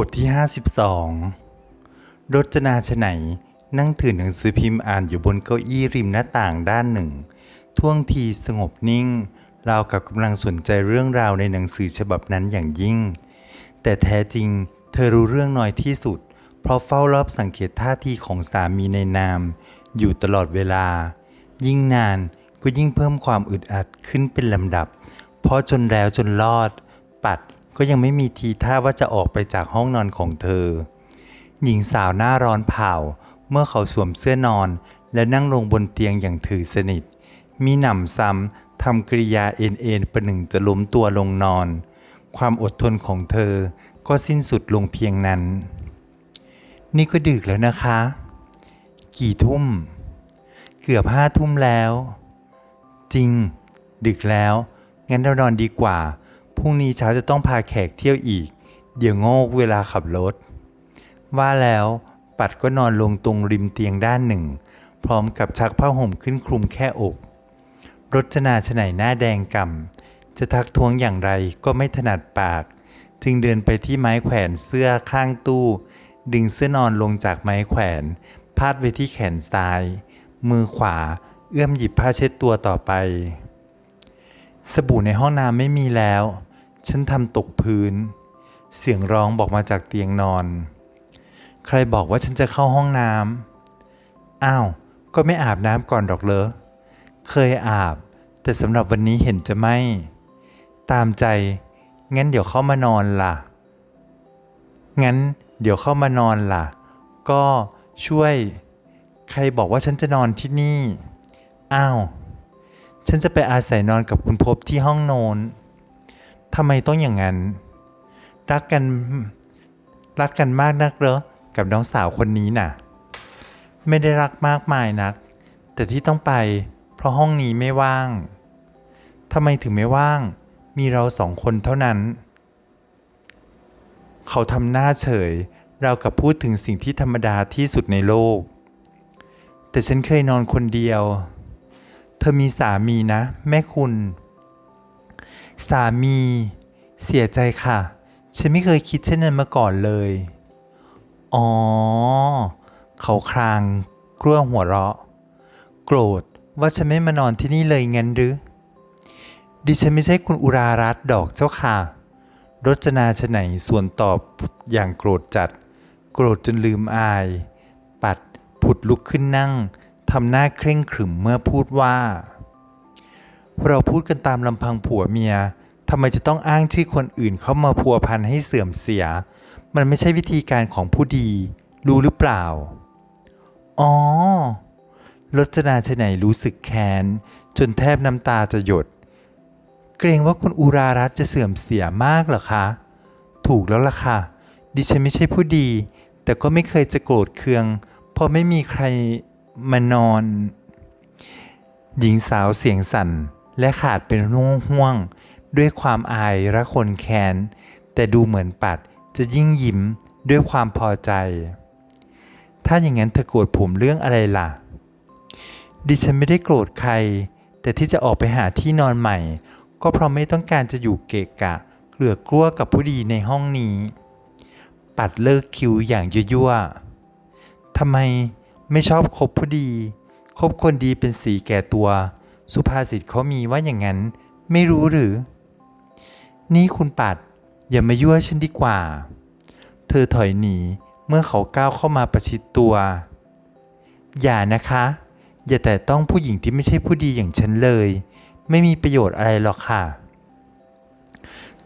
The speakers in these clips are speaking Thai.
บทที่ 52 รจนาชไหนนั่งถือหนังสือพิมพ์อ่านอยู่บนเก้าอี้ริมหน้าต่างด้านหนึ่ง ท่วงทีสงบนิ่ง ราวกับกำลังสนใจเรื่องราวในหนังสือฉบับนั้นอย่างยิ่ง แต่แท้จริงเธอรู้เรื่องน้อยที่สุด เพราะเฝ้ารอบสังเกตท่าทีของสามีในนาม อยู่ตลอดเวลา ยิ่งนานก็ยิ่งเพิ่มความอึดอัดขึ้นเป็นลำดับ เพราะจนแล้วจนรอด ปัด ก็ยังไม่มีทีท่าว่าจะออกไปจากห้องนอนของเธอ หญิงสาวหน้าร้อนเผาเมื่อเขาสวมเสื้อนอน และนั่งลงบนเตียงอย่างถือสนิท มีหนำซ้ำทำกริยาเอ็นเอ็นประหนึ่งจะล้มตัวลงนอน ความอดทนของเธอก็สิ้นสุดลงเพียงนั้น นี่ก็ดึกแล้วนะคะ กี่ทุ่ม เกือบห้าทุ่มแล้ว จริง ดึกแล้ว งั้นเรานอนดีกว่า พรุ่งนี้เช้าจะต้องพาแขกเที่ยวอีก เดี๋ยวโงกเวลาขับรถ ว่าแล้วปัดก็นอนลงตรงริมเตียงด้านหนึ่ง พร้อมกับชักผ้าห่มขึ้นคลุมแค่อก รจนาชไหนหน้าแดงกำ่ำจะทักท้วงอย่างไรก็ไม่ถนัดปาก จึงเดินไปที่ไม้แขวนเสื้อข้างตู้ ดึงเสื้อนอนลงจากไม้แขวน พาดไว้ที่แขนซ้าย มือขวาเอื้อมหยิบผ้าเช็ดตัวต่อไป สบู่ในห้องน้ำไม่มีแล้ว ฉันทำตกพื้น เสียงร้องบอกมาจากเตียงนอน ใครบอกว่าฉันจะเข้าห้องน้ำอ้าว ก็ไม่อาบน้ำก่อนดอกเลอเคยอาบ แต่สำหรับวันนี้เห็นจะไม่ ตามใจ งั้นเดี๋ยวเข้ามานอนล่ะ งั้นเดี๋ยวเข้ามานอนล่ะ ก็ช่วย ใครบอกว่าฉันจะนอนที่นี่ อ้าว ฉันจะไปอาศัยนอนกับคุณพบที่ห้องโนน ทำไมต้องอย่างนั้น รักกันรักกันมากนักเหรอ กับน้องสาวคนนี้น่ะ ไม่ได้รักมากมายนัก แต่ที่ต้องไป เพราะห้องนี้ไม่ว่างทำไมถึงไม่ว่าง มีเราสองคนเท่านั้น เขาทำหน้าเฉยเรากับพูดถึงสิ่งที่ธรรมดาที่สุดในโลก แต่ฉันเคยนอนคนเดียว เธอมีสามีนะ แม่คุณ สามี เสียใจค่ะ ฉันไม่เคยคิดเช่นนั้นมาก่อนเลย อ๋อ เขาครางกลั้วหัวเราะ โกรธว่าฉันไม่มานอนที่นี่เลยงั้นหรือ ดิฉันไม่ใช่คุณอุรารัตดอกเจ้าค่ะ รจนาชไหนส่วนตอบอย่างโกรธจัด โกรธจนลืมอาย ปัดผุดลุกขึ้นนั่งทำหน้าเคร่งขรึมเมื่อพูดว่า เราพูดกันตามลำพังผัวเมียทำไมจะต้องอ้างชื่อคนอื่นเข้ามาพัวพันให้เสื่อมเสีย มันไม่ใช่วิธีการของผู้ดี รู้หรือเปล่า อ๋อรจนาชไหนรู้สึกแค้นจนแทบน้ำตาจะหยด เกรงว่าคุณอุรารัตจะเสื่อมเสียมากเหรอคะ ถูกแล้วล่ะค่ะ ดิฉันไม่ใช่ผู้ดี แต่ก็ไม่เคยจะโกรธเคือง เพราะไม่มีใครมานอน หญิงสาวเสียงสั่น และขาดเป็นห่วงห่วงๆด้วยความอายและคนแค้น แต่ดูเหมือนปัดจะยิ่งยิ้มด้วยความพอใจ ถ้าอย่างนั้นเธอโกรธผมเรื่องอะไรล่ะ ดิฉันไม่ได้โกรธใคร แต่ที่จะออกไปหาที่นอนใหม่ ก็เพราะไม่ต้องการจะอยู่เกะกะเหลือกลัวกับผู้ดีในห้องนี้ ปัดเลิกคิวอย่างยั่วๆทำไมไม่ชอบคบผู้ดี คบคนดีเป็นสีแก่ตัว สุภาษิตเขามีว่าอย่างนั้น ไม่รู้หรือ นี่คุณปัด อย่ามายั่วฉันดีกว่า เธอถอยหนีเมื่อเขาก้าวเข้ามาประชิดตัว อย่านะคะ อย่าแต่ต้องผู้หญิงที่ไม่ใช่ผู้ดีอย่างฉันเลย ไม่มีประโยชน์อะไรหรอกค่ะ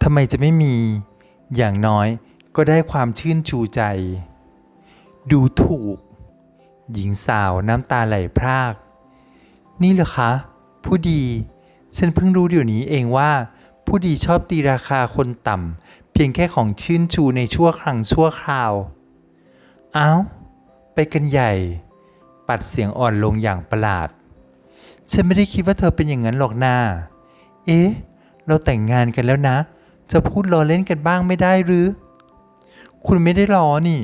ทำไมจะไม่มี อย่างน้อยก็ได้ความชื่นชูใจ ดูถูก หญิงสาวน้ำตาไหลพราก นี่เหรอคะ ผู้ดีฉันเพิ่งรู้เดี๋ยวนี้เองว่า ผู้ดีชอบตีราคาคนต่ำเพียงแค่ของชื่นชูในชั่วครั้งชั่วคราวอ้าวไปกันใหญ่ ปัดเสียงอ่อนลงอย่างประหลาด ฉันไม่ได้คิดว่าเธอเป็นอย่างนั้นหรอกนาเอ๊ะ เราแต่งงานกันแล้วนะ จะพูดล้อเล่นกันบ้างไม่ได้หรือ คุณไม่ได้ล้อนี่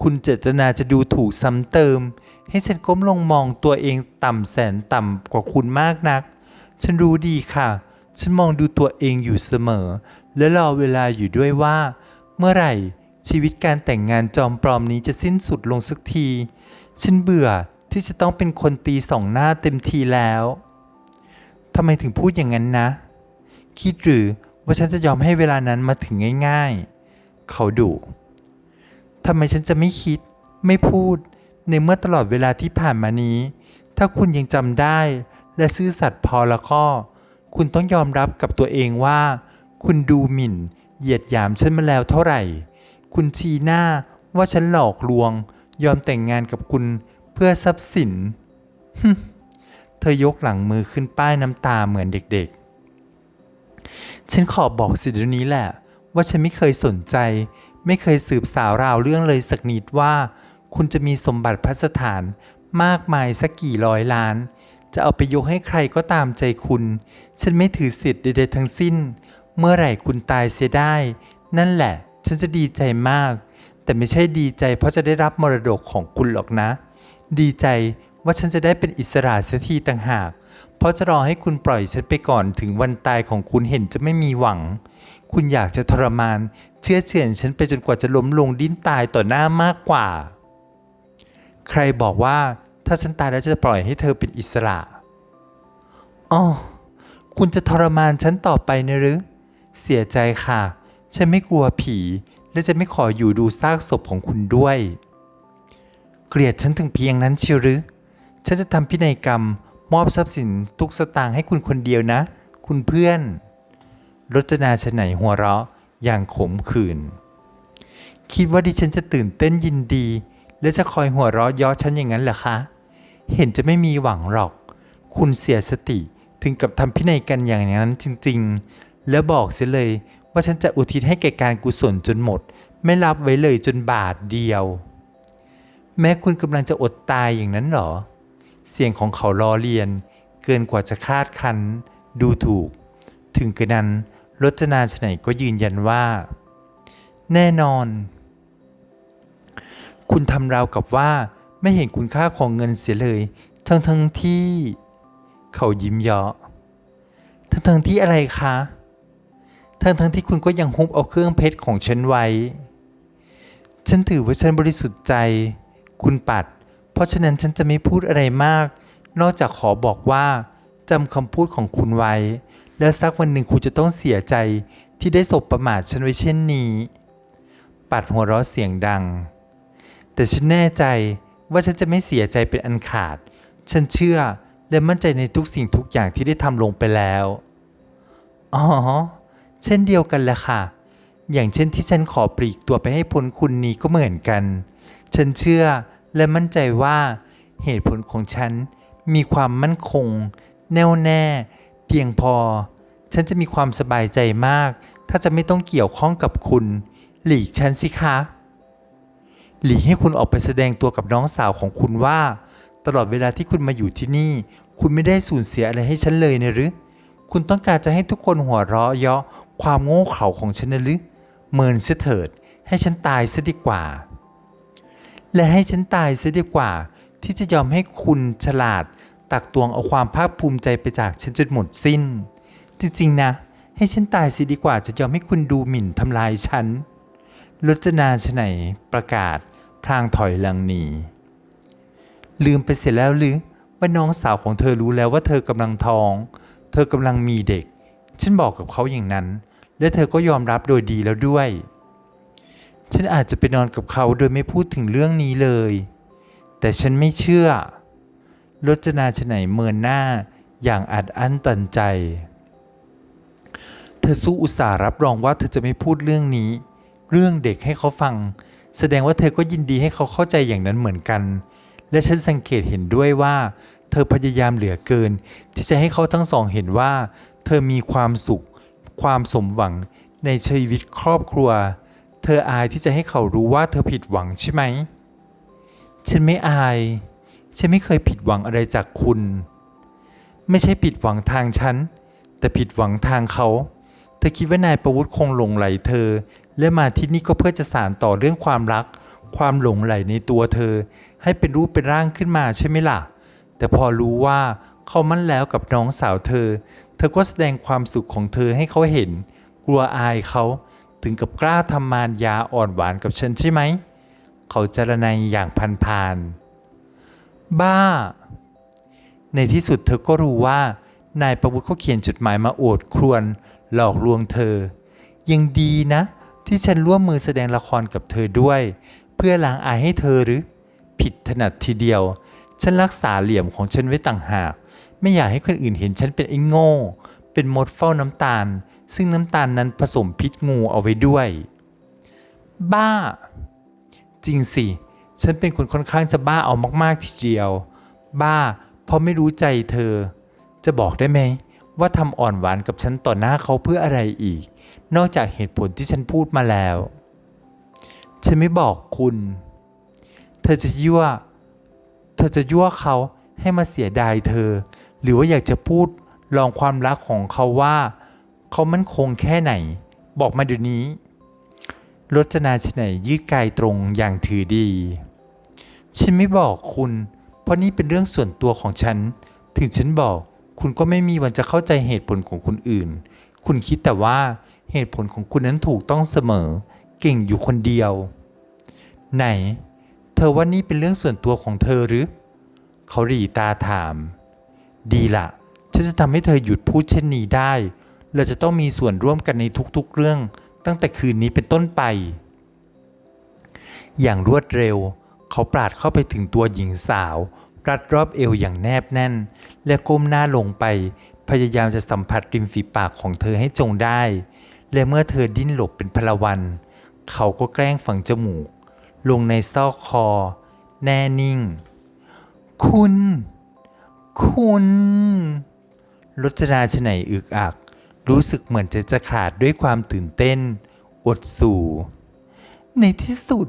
คุณเจตนาจะดูถูกซ้ำเติม ให้ฉันก้มลงมองตัวเองต่ำแสนต่ำกว่าคุณมากนัก ฉันรู้ดีค่ะ ฉันมองดูตัวเองอยู่เสมอ และรอเวลาอยู่ด้วยว่า เมื่อไหร่ชีวิตการแต่งงานจอมปลอมนี้จะสิ้นสุดลงสักที ฉันเบื่อที่จะต้องเป็นคนตีสองหน้าเต็มทีแล้วทำไมถึงพูดอย่างนั้นนะ คิดหรือว่าฉันจะยอมให้เวลานั้นมาถึงง่าย ๆ เขาดุทำไมฉันจะไม่คิด ไม่พูด ในเมื่อตลอดเวลาที่ผ่านมานี้ ถ้าคุณยังจำได้ และซื่อสัตย์พอแล้วก็ คุณต้องยอมรับกับตัวเองว่า คุณดูหมิ่น เหยียดหยามฉันมาแล้วเท่าไหร่ คุณชี้หน้าว่าฉันหลอกลวง ยอมแต่งงานกับคุณเพื่อทรัพย์สิน เธอยกหลังมือขึ้นป้ายน้ำตาเหมือนเด็กๆ ฉันขอบอกสิเดี๋ยวนี้แหละ ว่าฉันไม่เคยสนใจ ไม่เคยสืบสาวราวเรื่องเลยสักนิดว่า คุณจะมีสมบัติพัสถานมากมายสักกี่ร้อยล้าน จะเอาไปยกให้ใครก็ตามใจคุณ ฉันไม่ถือสิทธิ์ใดๆทั้งสิ้น เมื่อไหร่คุณตายเสียได้ นั่นแหละ ฉันจะดีใจมาก แต่ไม่ใช่ดีใจเพราะจะได้รับมรดกของคุณหรอกนะ ดีใจว่าฉันจะได้เป็นอิสระเสียทีต่างหาก เพราะจะรอให้คุณปล่อยฉันไปก่อนถึงวันตายของคุณเห็นจะไม่มีหวัง คุณอยากจะทรมาน เชื่อเฉือนฉันไปจนกว่าจะล้มลงดิ้นตายต่อหน้ามากกว่า ใครบอกว่าถ้าฉันตายแล้วจะปล่อยให้เธอเป็นอิสระอ๋อคุณจะทรมานฉันต่อไปนะหรือ เสียใจค่ะ ฉันไม่กลัวผี และจะไม่ขออยู่ดูซากศพของคุณด้วย เกลียดฉันถึงเพียงนั้นเชียวหรือ ฉันจะทำพินัยกรรม มอบทรัพย์สินทุกสตางค์ให้คุณคนเดียวนะ คุณเพื่อน รจนาชนไหนหัวเราะอย่างขมขื่น คิดว่าดิฉันจะตื่นเต้นยินดี และจะคอยหัวเราะย้อฉันอย่างนั้นเหรอคะ เห็นจะไม่มีหวังหรอก คุณเสียสติถึงกับทำพินัยกันอย่างนั้นจริงๆ แล้วบอกเสียเลยว่าฉันจะอุทิศให้แก่การกุศลจนหมด ไม่รับไว้เลยจนบาทเดียว แม้คุณกำลังจะอดตายอย่างนั้นเหรอ เสียงของเขาล้อเลียน เกินกว่าจะคาดคันดูถูก ถึงกระนั้นรจนาชไหนก็ยืนยันว่า แน่นอน คุณทำราวกับว่าไม่เห็นคุณค่าของเงินเสียเลย ทั้งทั้งที่ เขายิ้มเยาะทั้งทั้งที่อะไรคะ ทั้งทั้งที่คุณก็ยังฮุบเอาเครื่องเพชรของฉันไว้ ฉันถือว่าฉันบริสุทธิ์ใจ คุณปัด เพราะฉะนั้นฉันจะไม่พูดอะไรมาก นอกจากขอบอกว่าจำคำพูดของคุณไว้ แล้วสักวันหนึ่งคุณจะต้องเสียใจที่ได้สบประมาทฉันไว้เช่นนี้ ปัดหัวเราะเสียงดัง แต่ฉันแน่ใจว่าฉันจะไม่เสียใจเป็นอันขาด ฉันเชื่อและมั่นใจในทุกสิ่งทุกอย่างที่ได้ทำลงไปแล้ว อ๋อ เช่นเดียวกันแหละค่ะ อย่างเช่นที่ฉันขอปลีกตัวไปให้พ้นคุณนี้ก็เหมือนกัน ฉันเชื่อและมั่นใจว่าเหตุผลของฉันมีความมั่นคง แน่วแน่ เพียงพอ ฉันจะมีความสบายใจมาก ถ้าจะไม่ต้องเกี่ยวข้องกับคุณ หลีกฉันสิคะ หลีกให้คุณออกไปแสดงตัวกับน้องสาวของคุณว่า ตลอดเวลาที่คุณมาอยู่ที่นี่ คุณไม่ได้สูญเสียอะไรให้ฉันเลยนะหรือ คุณต้องการจะให้ทุกคนหัวเราะเยาะความโง่เขลาของฉันนะหรือเมินเสียเถิด ให้ฉันตายซะดีกว่า และให้ฉันตายซะดีกว่า ที่จะยอมให้คุณฉลาด ตักตวงเอาความภาคภูมิใจไปจากฉันจนหมดสิ้น จริงๆนะ ให้ฉันตายสิดีกว่าจะยอมให้คุณดูหมิ่นทำลายฉัน รจนาชไหนประกาศพลางถอยหลังหนีลืมไปเสียแล้วหรือว่าน้องสาวของเธอรู้แล้วว่าเธอกำลังท้อง เธอกำลังมีเด็ก ฉันบอกกับเขาอย่างนั้น และเธอก็ยอมรับโดยดีแล้วด้วย ฉันอาจจะไปนอนกับเขาโดยไม่พูดถึงเรื่องนี้เลย แต่ฉันไม่เชื่อรจนาชไหนเมินหน้าอย่างอัดอั้นตันใจ เธอสู้อุตส่าห์รับรองว่าเธอจะไม่พูดเรื่องนี้ เรื่องเด็กให้เขาฟัง แสดงว่าเธอก็ยินดีให้เขาเข้าใจอย่างนั้นเหมือนกัน และฉันสังเกตเห็นด้วยว่า เธอพยายามเหลือเกิน ที่จะให้เขาทั้งสองเห็นว่า เธอมีความสุข ความสมหวังในชีวิตครอบครัว เธออายที่จะให้เขารู้ว่าเธอผิดหวังใช่ไหม ฉันไม่อาย ฉันไม่เคยผิดหวังอะไรจากคุณ ไม่ใช่ผิดหวังทางฉัน แต่ผิดหวังทางเขา เธอคิดว่านายประวุฒิคงหลงไหลเธอ และมาที่นี่ก็เพื่อจะสานต่อเรื่องความรัก ความหลงไหลในตัวเธอ ให้เป็นรูปเป็นร่างขึ้นมาใช่ไหมล่ะ แต่พอรู้ว่าเขามั่นแล้วกับน้องสาวเธอ เธอก็แสดงความสุขของเธอให้เขาเห็น กลัวอายเขาถึงกับกล้าทำมารยาอ่อนหวานกับฉันใช่ไหม เขาจารนัยอย่างพันพานบ้า ในที่สุดเธอก็รู้ว่า นายประวุฒิเขาเขียนจดหมายมาโอดครวญหลอกลวงเธอ ยังดีนะ ที่ฉันร่วมมือแสดงละครกับเธอด้วย เพื่อล้างอายให้เธอหรือ ผิดถนัดทีเดียว ฉันรักษาเหลี่ยมของฉันไว้ต่างหาก ไม่อยากให้คนอื่นเห็นฉันเป็นไอ้โง่ เป็นมดเฝ้าน้ำตาล ซึ่งน้ำตาลนั้นผสมพิษงูเอาไว้ด้วย บ้า จริงสิ ฉันเป็นคนค่อนข้างจะบ้าเอามากๆทีเดียว บ้า เพราะไม่รู้ใจเธอ จะบอกได้ไหม ว่าทำอ่อนหวานกับฉันต่อหน้าเขาเพื่ออะไรอีก นอกจากเหตุผลที่ฉันพูดมาแล้ว ฉันไม่บอกคุณ เธอจะยั่ว เธอจะยั่วเขาให้มาเสียดายเธอ หรือว่าอยากจะพูดลองความรักของเขาว่า เขามั่นคงแค่ไหน บอกมาเดี๋ยวนี้รจนาชไหนยืดกายตรงอย่างถือดี ฉันไม่บอกคุณ เพราะนี่เป็นเรื่องส่วนตัวของฉัน ถึงฉันบอก คุณก็ไม่มีวันจะเข้าใจเหตุผลของคนอื่น คุณคิดแต่ว่าเหตุผลของคุณนั้นถูกต้องเสมอ เก่งอยู่คนเดียว ไหน เธอว่านี่เป็นเรื่องส่วนตัวของเธอหรือ เขาหรีตาถาม ดีละฉันจะทำให้เธอหยุดพูดเช่นนี้ได้ เราจะต้องมีส่วนร่วมกันในทุกๆเรื่อง ตั้งแต่คืนนี้เป็นต้นไป อย่างรวดเร็ว เขาปราดเข้าไปถึงตัวหญิงสาว รัดรอบเอวอย่างแนบแน่น และก้มหน้าลงไป พยายามจะสัมผัสริมฝีปากของเธอให้จงได้ และเมื่อเธอดิ้นหลบเป็นพลวัน เขาก็แกล้งฝังจมูก ลงในซอกคอ แน่นิ่ง คุณ คุณรจนาชไหนอึกอัก รู้สึกเหมือนจะจะขาดด้วยความตื่นเต้น อดสู่ ในที่สุด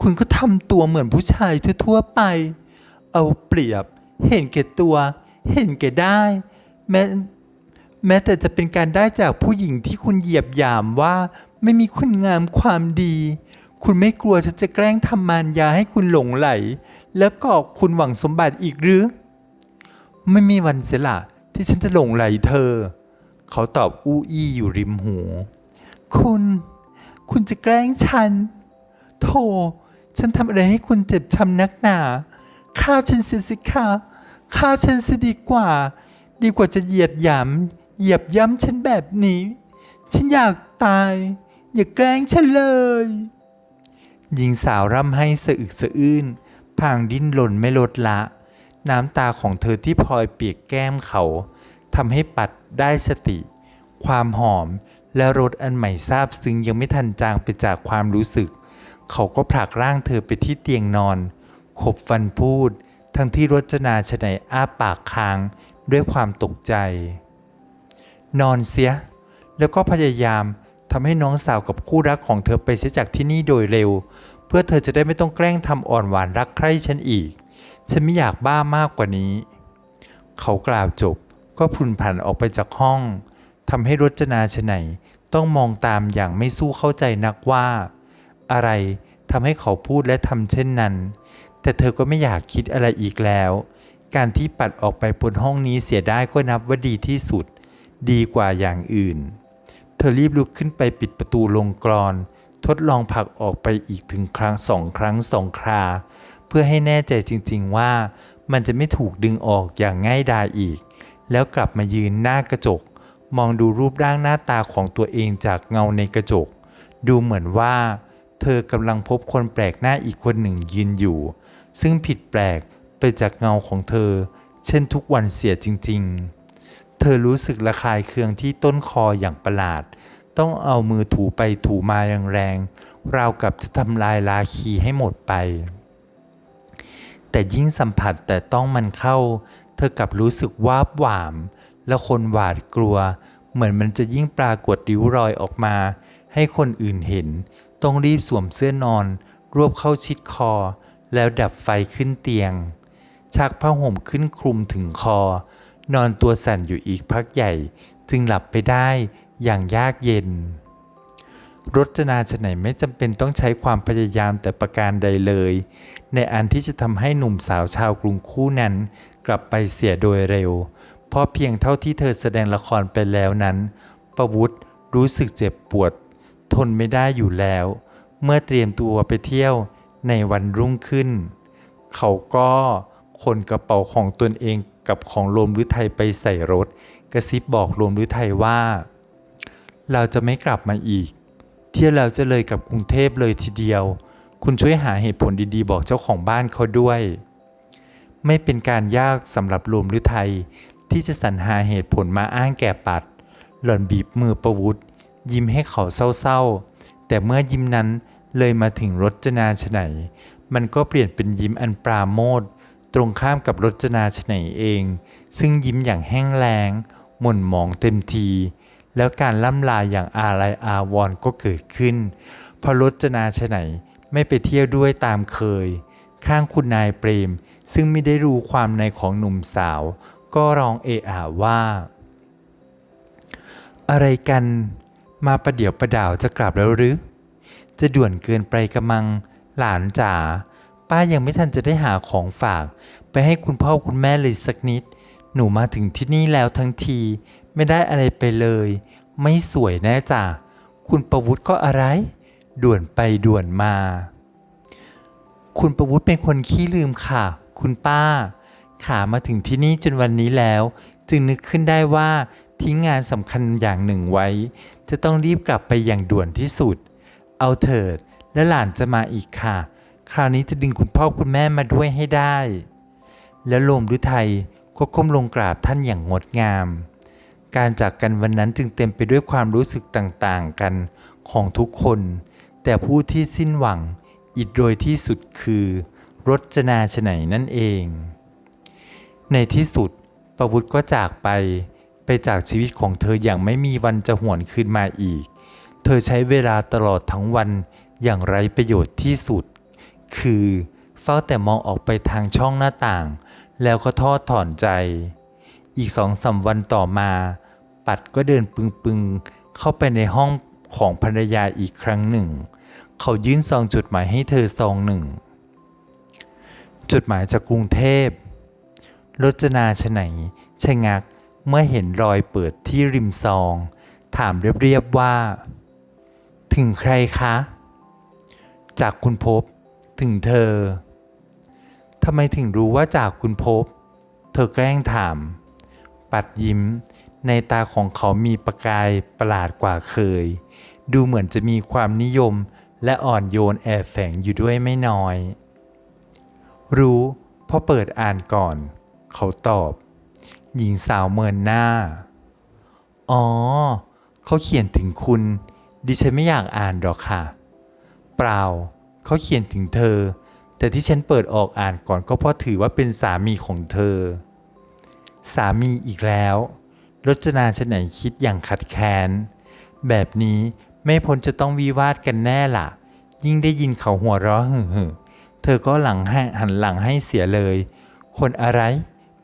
คุณก็ทำตัวเหมือนผู้ชายทั่วๆไป เอาเปรียบ เห็นแก่ตัว เห็นแก่ได้ แม้แม้แต่จะเป็นการได้จากผู้หญิงที่คุณเหยียบยามว่าไม่มีคุณงามความดี คุณไม่กลัวฉันจะแกล้งทำมารยาให้คุณหลงไหล แล้วก็คุณหวังสมบัติอีกหรือ ไม่มีวันเสียละที่ฉันจะหลงไหลเธอ เขาตอบอู้อี้อยู่ริมหู คุณ คุณจะแกล้งฉัน โธ่ฉันทำอะไรให้คุณเจ็บช้ำนักหนา ฆ่าฉันเสียสิคะฆ่าฉันเสียดีกว่า ดีกว่าจะเหยียดหยามเหยียบย่ำฉันแบบนี้ ฉันอยากตาย อย่าแกล้งฉันเลย หญิงสาวร่ำให้สะอึกสะอื้นพางดิ้นรนไม่ลดละ น้ำตาของเธอที่พลอยเปียกแก้มเขาทำให้ปัดได้สติ ความหอมและรสอันใหม่ซาบซึ้งยังไม่ทันจางไปจากความรู้สึก เขาก็ผลักร่างเธอไปที่เตียงนอน ขบฟันพูด ทั้งที่รจนาชนัยอ้าปากค้างด้วยความตกใจ นอนเสีย แล้วก็พยายามทำให้น้องสาวกับคู่รักของเธอไปเสียจากที่นี่โดยเร็ว เพื่อเธอจะได้ไม่ต้องแกล้งทำอ่อนหวานรักใคร่ฉันอีก ฉันไม่อยากบ้ามากกว่านี้ เขากล่าวจบก็พลุนผันออกไปจากห้องทำให้รจนาชนัยต้องมองตามอย่างไม่สู้เข้าใจนักว่า อะไรทำให้เขาพูดและทำเช่นนั้น แต่เธอก็ไม่อยากคิดอะไรอีกแล้ว การที่ปัดออกไปบนห้องนี้เสียได้ก็นับว่าดีที่สุด ดีกว่าอย่างอื่น เธอรีบลุกขึ้นไปปิดประตูลงกรอน ทดลองผลักออกไปอีกถึงครั้งสองครั้งสองครา เพื่อให้แน่ใจจริงๆว่ามันจะไม่ถูกดึงออกอย่างง่ายดายอีก แล้วกลับมายืนหน้ากระจก มองดูรูปร่างหน้าตาของตัวเองจากเงาในกระจก ดูเหมือนว่า เธอกำลังพบคนแปลกหน้าอีกคนหนึ่งยืนอยู่ ซึ่งผิดแปลกไปจากเงาของเธอ เช่นทุกวันเสียจริง ๆ เธอรู้สึกระคายเคืองที่ต้นคออย่างประหลาด ต้องเอามือถูไปถูมาแรงราวกับจะทำลายลาคีให้หมดไป แต่ยิ่งสัมผัสแต่ต้องมันเข้า เธอกลับรู้สึกวาบหวาม และคนหวาดกลัว เหมือนมันจะยิ่งปรากฏริ้วรอยออกมา ให้คนอื่นเห็น ต้องรีบสวมเสื้อนอน รวบเข้าชิดคอ แล้วดับไฟขึ้นเตียง ชักผ้าห่มขึ้นคลุมถึงคอ นอนตัวสั่นอยู่อีกพักใหญ่จึงหลับไปได้อย่างยากเย็น รจนาชไหนไม่จำเป็นต้องใช้ความพยายามแต่ประการใดเลย ในอันที่จะทำให้หนุ่มสาวชาวกรุงคู่นั้น กลับไปเสียโดยเร็ว เพราะเพียงเท่าที่เธอแสดงละครไปแล้วนั้น ประวุฒิรู้สึกเจ็บปวด ทนไม่ได้อยู่แล้ว เมื่อเตรียมตัวไปเที่ยว ในวันรุ่งขึ้น เขาก็ขนกระเป๋าของตนเองกับของโรมฤทัยไปใส่รถ กระซิบบอกโรมฤทัยว่า เราจะไม่กลับมาอีก เที่ยวเราจะเลยกับกรุงเทพเลยทีเดียว คุณช่วยหาเหตุผลดีๆ บอกเจ้าของบ้านเขาด้วย ไม่เป็นการยากสำหรับโรมฤทัยที่จะสรรหาเหตุผลมาอ้างแก่ปัด หล่อนบีบมือประวุธยิ้มให้เขาเศร้าๆ แต่เมื่อยิ้มนั้น เลยมาถึงรจนาชไหน มันก็เปลี่ยนเป็นยิ้มอันปราโมทตรงข้ามกับรจนาชไหนเอง ซึ่งยิ้มอย่างแห้งแล้งหม่นหมองเต็มที แล้วการล่ำลาอย่างอาลัยอาวรก็เกิดขึ้น เพราะรจนาชไหนไม่ไปเที่ยวด้วยตามเคย ข้างคุณนายเปรม ซึ่งไม่ได้รู้ความในของหนุ่มสาว ก็ร้องเอะอะว่า อะไรกัน มาประเดี๋ยวประดาวจะกลับแล้วหรือ จะด่วนเกินไปกระมัง หลานจ๋า ป้ายังไม่ทันจะได้หาของฝาก ไปให้คุณพ่อคุณแม่เลยสักนิด หนูมาถึงที่นี่แล้วทั้งที ไม่ได้อะไรไปเลย ไม่สวยแน่จ้ะ คุณประวุฒิก็อะไร ด่วนไปด่วนมา คุณประวุฒิเป็นคนขี้ลืมค่ะ คุณป้า ขามาถึงที่นี่จนวันนี้แล้ว จึงนึกขึ้นได้ว่าทิ้งงานสำคัญอย่างหนึ่งไว้ จะต้องรีบกลับไปอย่างด่วนที่สุด เอาเถิด และหลานจะมาอีกค่ะ คราวนี้จะดึงคุณพ่อคุณแม่มาด้วยให้ได้ แล้วลมฤทัยก็ก้มลงกราบท่านอย่างงดงาม การจากกันวันนั้นจึงเต็มไปด้วยความรู้สึกต่างๆกันของทุกคน แต่ผู้ที่สิ้นหวังอีกโดยที่สุดคือรจนาชไหนนั่นเอง ในที่สุดประวุฒิก็จากไป ไปจากชีวิตของเธออย่างไม่มีวันจะหวนคืนมาอีก เธอใช้เวลาตลอดทั้งวันอย่างไร้ประโยชน์ที่สุด คือเฝ้าแต่มองออกไปทางช่องหน้าต่าง แล้วก็ทอดถอนใจ อีกสองสามวันต่อมา ปัดก็เดินปึงๆ เข้าไปในห้องของภรรยาอีกครั้งหนึ่ง เขายื่นซองจดหมายให้เธอซองหนึ่ง จดหมายจากกรุงเทพรจนาชไหนชะงักเมื่อเห็นรอยเปิดที่ริมซอง ถามเรียบๆว่า ถึงใครคะ จากคุณพบ ถึงเธอทำไมถึงรู้ว่าจากคุณพบ เธอแกล้งถาม ปัดยิ้ม ในตาของเขามีประกายประหลาดกว่าเคย ดูเหมือนจะมีความนิยมและอ่อนโยนแอบแฝงอยู่ด้วยไม่น้อย รู้เพราะเปิดอ่านก่อน เขาตอบ หญิงสาวเมินหน้า อ๋อ เขาเขียนถึงคุณ ดิฉันไม่อยากอ่านหรอกค่ะ เปล่า เขาเขียนถึงเธอ แต่ที่ฉันเปิดออกอ่านก่อนก็เพราะถือว่าเป็นสามีของเธอ สามีอีกแล้ว รจนาชนไหนคิดอย่างขัดแค้น แบบนี้ไม่พ้นจะต้องวิวาทกันแน่ล่ะ ยิ่งได้ยินเขาหัวเราะหึ่หึเธอก็หลังห,หันหลังให้เสียเลย คนอะไร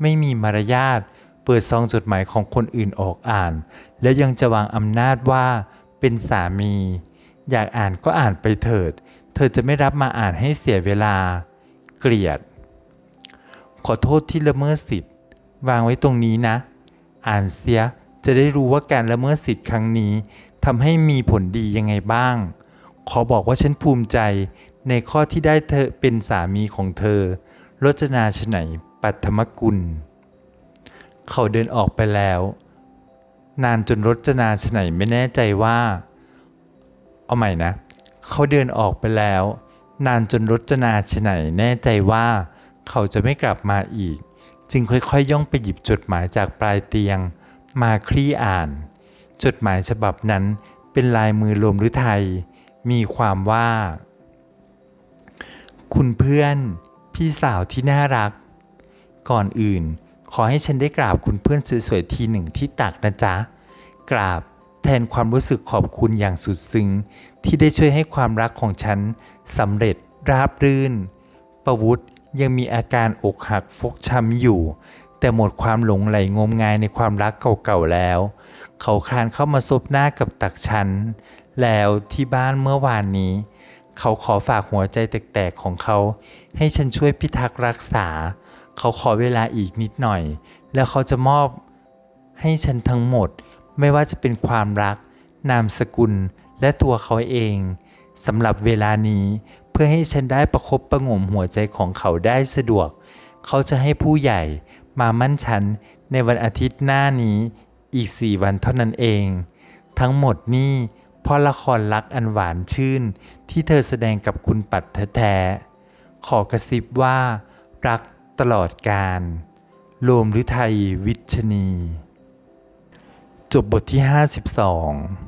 ไม่มีมารยาทเปิดซองจดหมายของคนอื่นออกอ่าน แล้วยังจะวางอำนาจว่า เป็นสามี อยากอ่านก็อ่านไปเถิด เธอจะไม่รับมาอ่านให้เสียเวลา เกลียด ขอโทษที่ละเมิดสิทธิ์ วางไว้ตรงนี้นะ อ่านเสียจะได้รู้ว่าการละเมิดสิทธิ์ครั้งนี้ทำให้มีผลดียังไงบ้าง ขอบอกว่าฉันภูมิใจในข้อที่ได้เธอเป็นสามีของเธอรจนาชไหนปัทมกุล เขาเดินออกไปแล้ว นานจนรจนาชไหนไม่แน่ใจว่า เอาใหม่นะ เขาเดินออกไปแล้ว นานจนรจนาชไหนแน่ใจว่า เขาจะไม่กลับมาอีก จึงค่อยๆ ย่องไปหยิบจดหมายจากปลายเตียง มาคลี่อ่าน จดหมายฉบับนั้นเป็นลายมือรวมฤทัยมีความว่า คุณเพื่อน พี่สาวที่น่ารัก ก่อนอื่น ขอให้ฉันได้กราบคุณเพื่อนสวยๆทีหนึ่งที่ตักนะจ๊ะ กราบแทนความรู้สึกขอบคุณอย่างสุดซึ้งที่ได้ช่วยให้ความรักของฉันสำเร็จราบรื่น ประวุฒิยังมีอาการอกหักฟกช้ำอยู่ แต่หมดความหลงไหลงมงายในความรักเก่าๆแล้ว เขาคลานเข้ามาซบหน้ากับตักฉัน แล้วที่บ้านเมื่อวานนี้ เขาขอฝากหัวใจแตกๆของเขา ให้ฉันช่วยพิทักษ์รักษา เขาขอเวลาอีกนิดหน่อย แล้วเขาจะมอบให้ฉันทั้งหมด ไม่ว่าจะเป็นความรัก นามสกุล และตัวเขาเองสำหรับเวลานี้เพื่อให้ฉันได้ประคบประงมหัวใจของเขาได้สะดวก เขาจะให้ผู้ใหญ่มามั่นฉันในวันอาทิตย์หน้านี้อีกสี่วันเท่านั้นเอง ทั้งหมดนี่เพราะละครรักอันหวานชื่นที่เธอแสดงกับคุณปัดแท้ๆขอกระซิบว่า รัก ตลอดการโลมหรือไทยวิชนี จบบทที่ 52